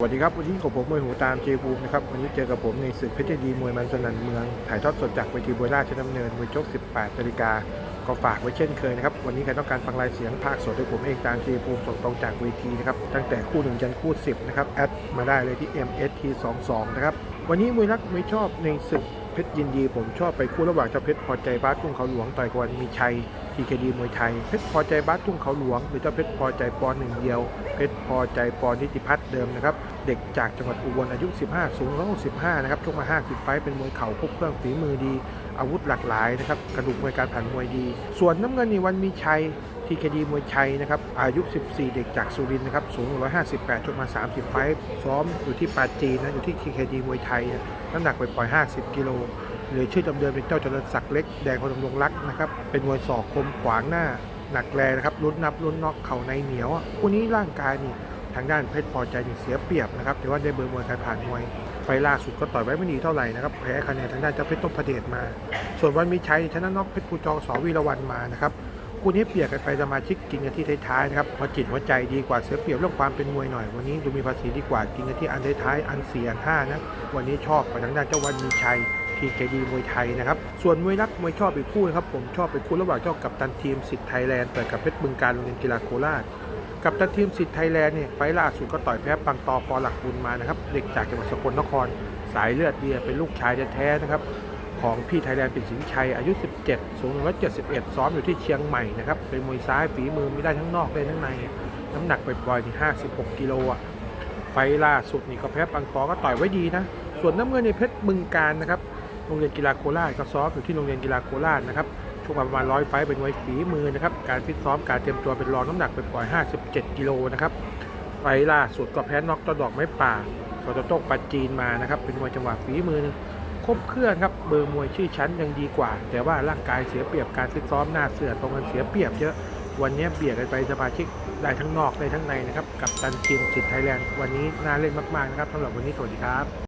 สวัสดีครับวันนี้ของผมมวยหูตามเจภูมินะครับวันนี้เจอกับผมในศึกเพชรดีมวยมันสนันเมือง ถ่ายทอดสดจากเวทีบวยราชดำเนินมวยชก 18นาฬิกาก็ฝากไว้เช่นเคยนะครับวันนี้ใครต้องการฟังรายเสียงภาคสดด้วยผมเองตามเจภูมิส่งตรงจากเวทีนะครับตั้งแต่คู่หนึ่งยันคู่ 10 นะครับ แอดมาได้เลยที่ MST 22 นะครับวันนี้มวยรักมวยชอบในศึก เพชรยินดี ผมชอบไปคู่ระหว่างเจ้าเพชรพอใจบาสทุ่งเขาหลวงต่อยกวันมีชัยทีเคดีมวยไทยเพชรพอใจบานทุ่งเขาหลวง หรือเจ้าเพชรพอใจปอนหนึ่งเดียว เพชรพอใจปอนนิติพัฒน์เดิมนะครับ เด็กจากจังหวัดอุบลอายุ 15 สูง165นะครับชกมา 50 ไฟเป็นมวยเข่าครบเครื่องฝีมือดี อาวุธหลากหลายนะครับกระดูกมวยการผ่านมวยดี ส่วนน้ำเงินในวันมีชัย ทีเคดีมวยชัยนะครับ อายุ 14 เด็กจากสุรินทร์นะครับ สูง 158ชกมา 30 ไฟซ้อมอยู่ที่ปาจีนนะ อยู่ที่ทีเคดีมวยไทยน้ำหนักไปปล่อย 50 กิโลหรือชื่อจำเดิมเป็นเจ้าเจริญศักดิ์เล็ก แดงพนมดงรักนะครับ เป็นมวยศอกคมขวางหน้า หนักแรงนะครับ ลุ้นนับลุ้นน็อกเข่าในเหนียวอะคู่นี้ร่างกายนี่ทางด้านเพชรพอใจนี่เสียเปรียบนะครับ แต่ว่าได้เบอร์มวยไทยผ่านมวย ไฟล่าสุดก็ต่อยไว้ไม่ดีเท่าไหร่นะครับ แพ้คะแนนทางด้านเจ้าเพชรต้นพระเดชมา ส่วนวันมีชัยชนะน็อกเพชรภูจองสวีรวันมานะครับ คู่นี้เปียบกันไปสมาชิกกินกันที่ท้ายๆนะครับหัวจิตหัวใจดีกว่าเสียเปรียบเรื่องความเป็นมวยหน่อย วันนี้ดูมีภาษีดีกว่ากินกันที่อันท้ายๆอันสี่อันห้านะวันนี้ชอบไปทางด้านเจ้าวันมีชัยทีเคดีมวยไทยนะครับส่วนมวยรักมวยชอบอีกคู่นะครับผมชอบเป็นคู่ระหว่างเจ้ากับตันทีมสิทธิ์ไทยแลนด์ต่อยกับเพชรบึงการโรงเรียนกีฬาโคราชกับตันทีมสิทธิ์ไทยแลนด์เนี่ยไฟล์ล่าสุดก็ต่อยแพ้ปังตอปอหลักบุญมานะครับเด็กจากจังหวัดสกลนคร สายเลือดเดียเป็นลูกชายแท้ๆนะครับ ของพี่ไทยแลนด์ปิ่นสินชัยอายุ 17 สูง 171 ซ้อมอยู่ที่เชียงใหม่นะครับ เป็นมวยซ้ายฝีมือมีได้ทั้งนอกได้ทั้งใน น้ำหนักไปปล่อยๆที่56 กิโลอะ ไฟล่าสุดนี่ก็แพ้ปังตอก็ต่อยไว้ดีนะ ส่วนน้ำเงินในเพชรบึงการนะครับ โรงเรียนกีฬาโคราชก็ซ้อมอยู่ที่โรงเรียนกีฬาโคราชนะครับ ช่วงประมาณร้อยไฟเป็นมวยฝีมือนะครับ การฟิตซ้อมการเตรียมตัวเป็นรองน้ำหนักไปปล่อย57 กิโลนะครับ ไฟล่าสุดก็แพ้น็อกเจ้าดอกไม้ป่าสอตโต้ปัจจีนมานะครับ เป็นมวยจังหวะฝีมือ ครบเครื่องครับเบอร์มวยชื่อชั้นยังดีกว่า แต่ว่าร่างกายเสียเปรียบการฟิตซ้อมหน้าเสือตรงกันเสียเปรียบเยอะ วันนี้เบียดกันไปสมาชิกได้ทั้งนอกได้ทั้งในนะครับ กับตันทีมจิตไทยแลนด์วันนี้น่าเล่นมากๆนะครับสำหรับวันนี้สวัสดีครับ